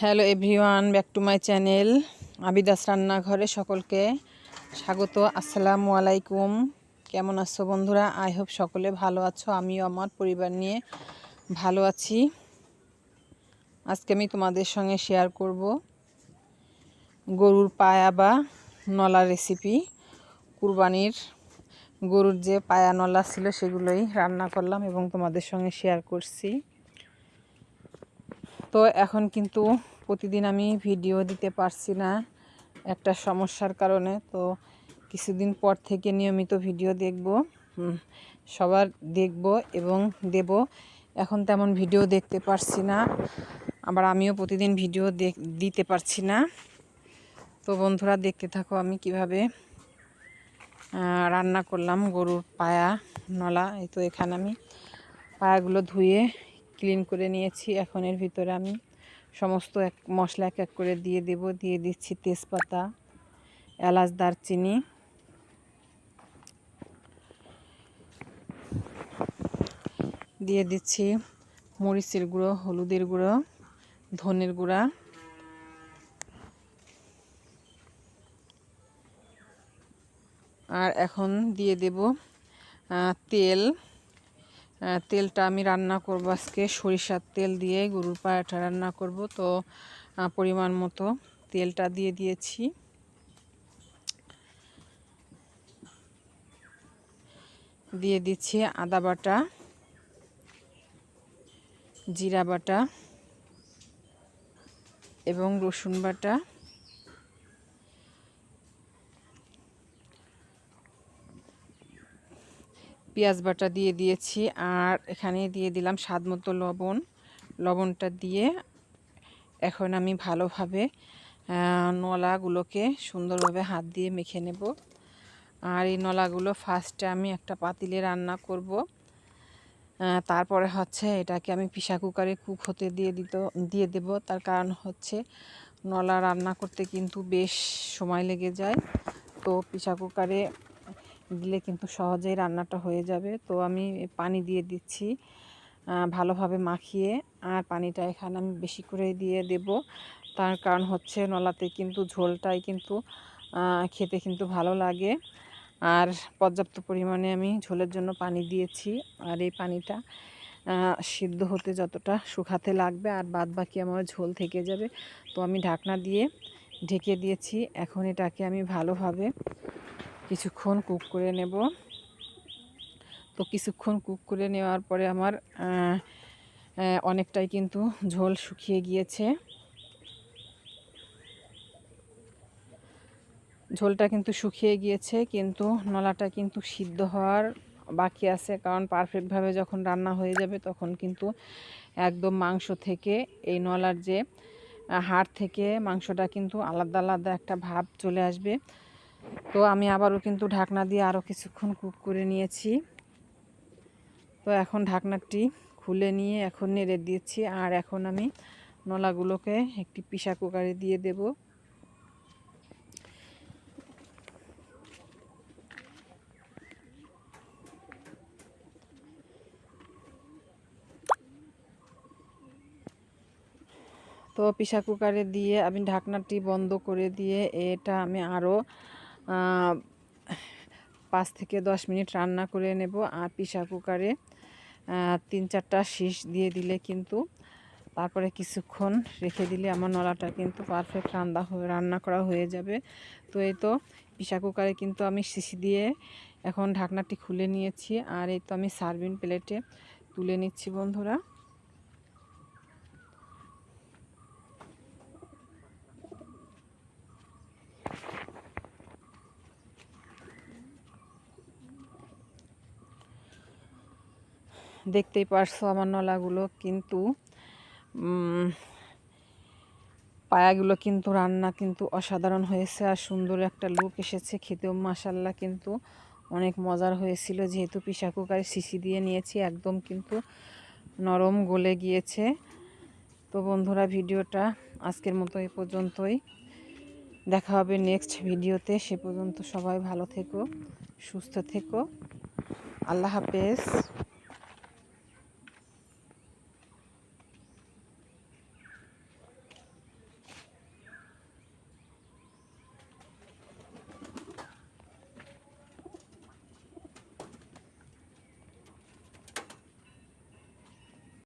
Hello everyone, back to my channel Abida's রান্নাঘরে সকলকে স্বাগত, আসসালামু আলাইকুম। কেমন আছো বন্ধুরা? আই হোপ সকলে ভালো আছো, আমিও আমার পরিবার নিয়ে ভালো আছি। আজকে আমি তোমাদের সঙ্গে শেয়ার করব গরুর পায়া বা নলা রেসিপি কুরবানির গরুর যে পায়া নলা ছিল সেগুলোই রান্না করলাম এবং তোমাদের সঙ্গে শেয়ার করছি। তো এখন কিন্তু প্রতিদিন আমি ভিডিও দিতে পারছি না একটা সমস্যার কারণে। তো কিছুদিন পর থেকে নিয়মিত ভিডিও দেখব সবার দেখব এবং দেব। এখন তেমন ভিডিও দেখতে পারছি না, আবার আমিও প্রতিদিন ভিডিও দিতে পারছি না। তো বন্ধুরা, দেখতে থাকো আমি কীভাবে রান্না করলাম গরুর পায়া, নলা, এই তো এখানে আমি পায়াগুলো ধুয়ে ক্লিন করে নিয়েছি। এখন এর ভিতরে আমি সমস্ত এক মশলা এক এক করে দিয়ে দেব। দিয়ে দিচ্ছি তেজপাতা, এলাচ, দারচিনি। দিয়ে দিচ্ছি মরিচের গুঁড়ো, হলুদের গুঁড়ো, ধনের গুঁড়া। আর এখন দিয়ে দেব তেল। তেলটা আমি রান্না করব আজকে। সরিষার তেল দিয়ে গরুর পায়াটা রান্না করব। তো পরিমাণ মতো তেলটা দিয়ে দিয়েছি। দিয়ে দিচ্ছি আদা বাটা, জিরা বাটা এবং রসুন বাটা। পেঁয়াজ বাটা দিয়ে দিয়েছি আর এখানে দিয়ে দিলাম স্বাদ মতো লবণ। লবণটা দিয়ে এখন আমি ভালোভাবে নলাগুলোকে সুন্দরভাবে হাত দিয়ে মেখে নেব। আর এই নলাগুলো ফার্স্টে আমি একটা পাতিলে রান্না করব। তারপরে হচ্ছে এটাকে আমি পিসা কুকারে কুক হতে দিয়ে দিত, দিয়ে দেব। তার কারণ হচ্ছে নলা রান্না করতে কিন্তু বেশ সময় লেগে যায়। তো পিসা কুকারে দিলে কিন্তু সহজেই রান্নাটা হয়ে যাবে। তো আমি পানি দিয়ে দিচ্ছি ভালোভাবে মাখিয়ে। আর পানিটা এখানে আমি বেশি করে দিয়ে দেব। তার কারণ হচ্ছে নলাতে কিন্তু ঝোলটাই কিন্তু খেতে কিন্তু ভালো লাগে। আর পর্যাপ্ত পরিমাণে আমি ঝোলের জন্য পানি দিয়েছি। আর এই পানিটা সিদ্ধ হতে যতটা শুকাতে লাগবে আর বাদ বাকি আমার ঝোল থেকে যাবে। তো আমি ঢাকনা দিয়ে ঢেকে দিয়েছি। এখন এটাকে আমি ভালোভাবে কিছুক্ষণ কুক করে নেব। তো কিছুক্ষণ কুক করে নেওয়ার পরে আমার অনেকটাই কিন্তু ঝোল শুকিয়ে গিয়েছে। ঝোলটা কিন্তু শুকিয়ে গিয়েছে, কিন্তু নলাটা কিন্তু সিদ্ধ হওয়ার বাকি আছে, কারণ পারফেক্টভাবে যখন রান্না হয়ে যাবে তখন কিন্তু একদম মাংস থেকে এই নলার যে হাড় থেকে মাংসটা কিন্তু আলাদা আলাদা একটা ভাব চলে আসবে। তো আমি আবারও কিন্তু ঢাকনা দিয়ে আরও কিছুক্ষণ কুক করে নিয়েছি। তো এখন ঢাকনাটি খুলে নিয়ে এখন নেড়ে দিয়েছি আর এখন আমি নলাগুলোকে একটি পিসা কুকারে দিয়ে দেব। তো পিসা কুকারে দিয়ে আমি ঢাকনাটি বন্ধ করে দিয়ে এটা আমি আরও পাঁচ থেকে দশ মিনিট রান্না করে নেব আর পিসা কুকারে তিন চারটা শীষ দিয়ে দিলে কিন্তু তারপরে কিছুক্ষণ রেখে দিলে আমার নলাটা কিন্তু পারফেক্ট রান্না রান্না করা হয়ে যাবে। তো এই তো পিসা কুকারে কিন্তু আমি শিশি দিয়ে এখন ঢাকনাটি খুলে নিয়েছি আর এই তো আমি সার্ভিং প্লেটে তুলে নিচ্ছি বন্ধুরা। দেখতেই পারছ আমার নলাগুলো, কিন্তু পায়াগুলো কিন্তু রান্না কিন্তু অসাধারণ হয়েছে আর সুন্দর একটা লুক এসেছে খেতেও মাসাল্লা কিন্তু অনেক মজার হয়েছিল। যেহেতু পিসা কুকারে শিশি দিয়ে নিয়েছি, একদম কিন্তু নরম গলে গিয়েছে। তো বন্ধুরা, ভিডিওটা আজকের মতো এ পর্যন্তই। দেখা হবে নেক্সট ভিডিওতে। সে পর্যন্ত সবাই ভালো থেকো, সুস্থ থেকো। আল্লাহ হাফেজ।